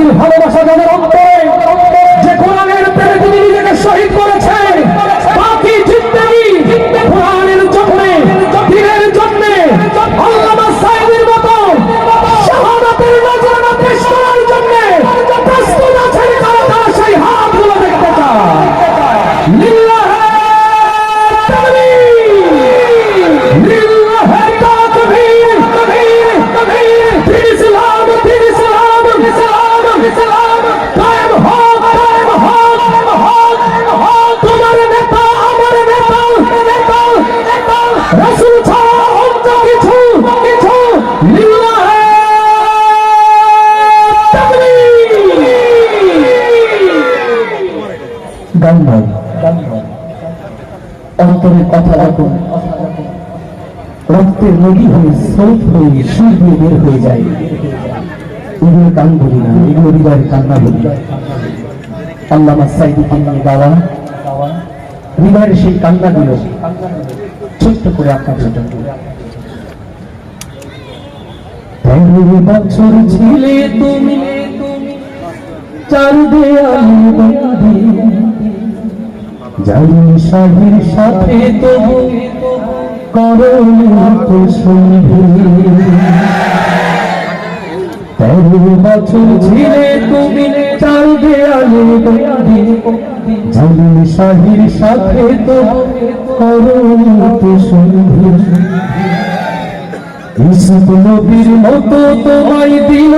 দিল ভালোবাসা যাদের গান কথা রাখুন রক্তের নদী হয়ে স্রোত হয়ে সুর দিয়ে বের হয়ে যায়। এগুলো গান বলি না, এগুলো হৃদয়ের কান্না বলি। আল্লামা সাইদিকে নিয়ে গাওয়া হৃদয়ের সেই কান্নাগুলো ছোট্ট করে আপনাদের জন্য। তেরো বছর ছিলে তুমি চার দেয়ালে বন্দি জালিম শাহির সাথে তবু করণি তো তেরো বছর ছিলে তুমি চার দেয়ালে বন্দি। জালিম শাহির সাথে তবু করণি তো সন্ধি। ইসুফ নবীর মতো তোমায় দিল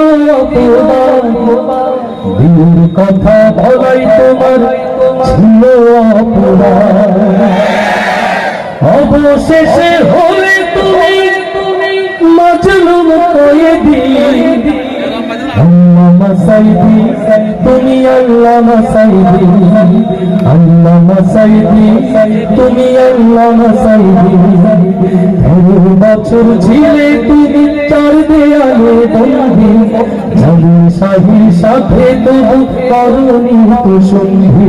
দিনের কথা বলাই তোমার ছিল অবশেষে হলে তুমি মাজলুম কয়েদি আল্লামা সাইদি তুমি আল্লামা সাইদি আল্লামা সাইদি তুমি বছর ছিলে তুমি চার দেয়ালে বন্দি। জালি শাহির সাথে তবু করুণী তো সন্ধি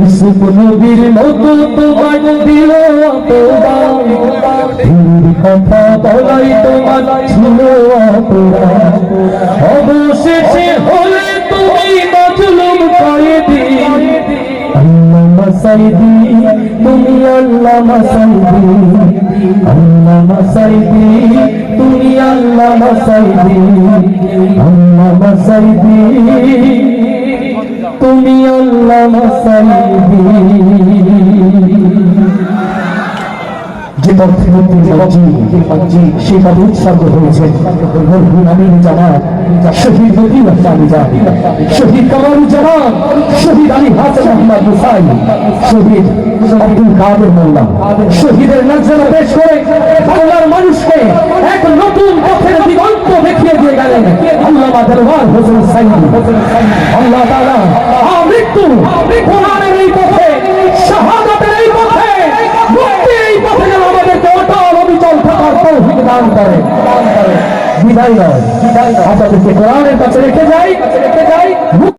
ইসুফ নবীর মতো তোমার দিল কথা বলাই তোমার অবশেষে তুমি সাইদি আল্লামা সাইদি তুমি আল্লামা সাইদি আল্লামা সাইদি তুমি সাইদি মন্ত্রী সেই পথে উৎসর্গ হয়েছে। মরহুম আমিন শহীদ নদীর আহমাদ শহীদ কামাল জামাত। শহীদ আলী হাসান আহমদ মুসাই শহীদ আব্দুল কাদের মোল্লা। শহীদের নজরা পেশ করে বাংলার মানুষকে এক নতুন পথের দিগন্ত দেখিয়ে দিয়ে গেলেন আল্লামা দরবার হোসেন সাইদি আল্লাহ তাআলা আমৃত্যু দান করে বিদায় নয় আচ্ছা কোরআনের কাছে রেখে যাই রেখে যাই